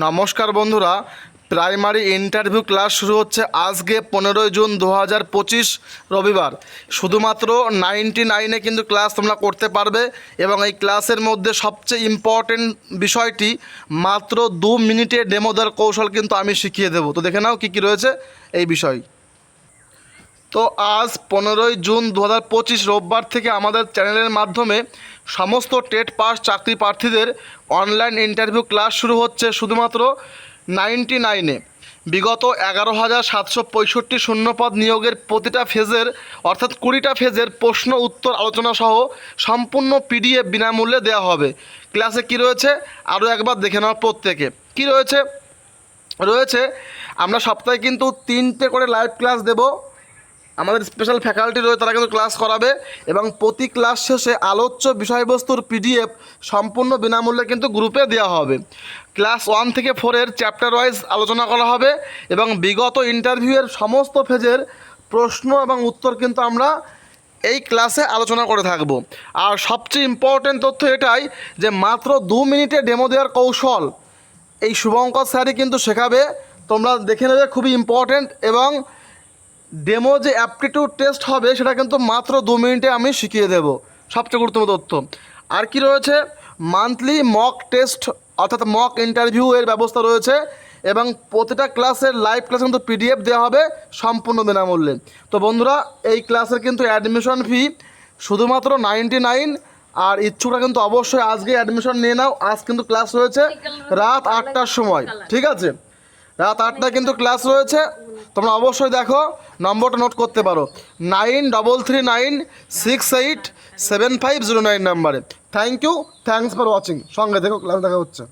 নমস্কার বন্ধুরা, primary interview class শুরু হচ্ছে আজকে পনেরোই জুন দু হাজার পঁচিশ রবিবার। শুধুমাত্র নাইনটি নাইনে কিন্তু ক্লাস তোমরা করতে পারবে এবং এই ক্লাসের মধ্যে সবচেয়ে ইম্পর্টেন্ট বিষয়টি মাত্র দু মিনিটে ডেমো দেওয়ার কৌশল কিন্তু আমি শিখিয়ে দেবো। তো দেখে নাও কী কী রয়েছে এই বিষয়। তো আজ পনেরোই জুন দু হাজার পঁচিশ রোববার থেকে আমাদের চ্যানেলের মাধ্যমে সমস্ত টেট পাস চাকরি প্রার্থীদের অনলাইন ইন্টারভিউ ক্লাস শুরু হচ্ছে শুধুমাত্র নাইনটি নাইনে। বিগত এগারো হাজার সাতশো পঁয়ষট্টি শূন্যপদ নিয়োগের প্রতিটা ফেজের, অর্থাৎ কুড়িটা ফেজের প্রশ্ন, উত্তর, আলোচনা সহ সম্পূর্ণ পিডিএফ বিনামূল্যে দেওয়া হবে। ক্লাসে কি রয়েছে? আরও একবার দেখে নেওয়া প্রত্যেকে। কি রয়েছে? রয়েছে, আমরা সপ্তাহে কিন্তু তিনটে করে লাইভ ক্লাস দেবো। আমাদের স্পেশাল ফ্যাকাল্টি রয়েছে তারা কিন্তু ক্লাস করাবে এবং প্রতি ক্লাস শেষে আলোচ্য বিষয়বস্তুর পিডিএফ সম্পূর্ণ বিনামূল্যে কিন্তু গ্রুপে দেওয়া হবে। ক্লাস ওয়ান থেকে ফোরের চ্যাপ্টার ওয়াইজ আলোচনা করা হবে এবং বিগত ইন্টারভিউয়ের সমস্ত ফেজের প্রশ্ন এবং উত্তর কিন্তু আমরা এই ক্লাসে আলোচনা করে থাকব। আর সবচেয়ে ইম্পর্টেন্ট তথ্য এটাই যে মাত্র দু মিনিটে ডেমো দেওয়ার কৌশল এই শুভঙ্কর স্যারই কিন্তু শেখাবে। তোমরা দেখে নেবে খুবই ইম্পর্টেন্ট এবং ডেমো যে অ্যাপটিটিউড টেস্ট হবে সেটা কিন্তু মাত্র দু মিনিটে আমি শিখিয়ে দেব। সবচেয়ে গুরুত্বপূর্ণ তথ্য। আর কি রয়েছে? মান্থলি মক টেস্ট অর্থাৎ মক ইন্টারভিউ এর ব্যবস্থা রয়েছে এবং প্রতিটা ক্লাসের লাইভ ক্লাস কিন্তু পিডিএফ দেওয়া হবে সম্পূর্ণ বিনামূল্যে। তো বন্ধুরা এই ক্লাসের কিন্তু অ্যাডমিশন ফি শুধুমাত্র নাইনটি নাইন আর ইচ্ছুকরা কিন্তু অবশ্যই আজকে অ্যাডমিশন নিয়ে নাও। আজ কিন্তু ক্লাস রয়েছে রাত আটটার সময়। ঠিক আছে? রাত আটটায় কিন্তু ক্লাস রয়েছে। তোমরা অবশ্যই দেখো, নম্বরটা নোট করতে পারো। Nine double three nine six eight seven five zero nine নাম্বারে thank you thanks for watching সঙ্গে দেখো ক্লাস দেখা হচ্ছে।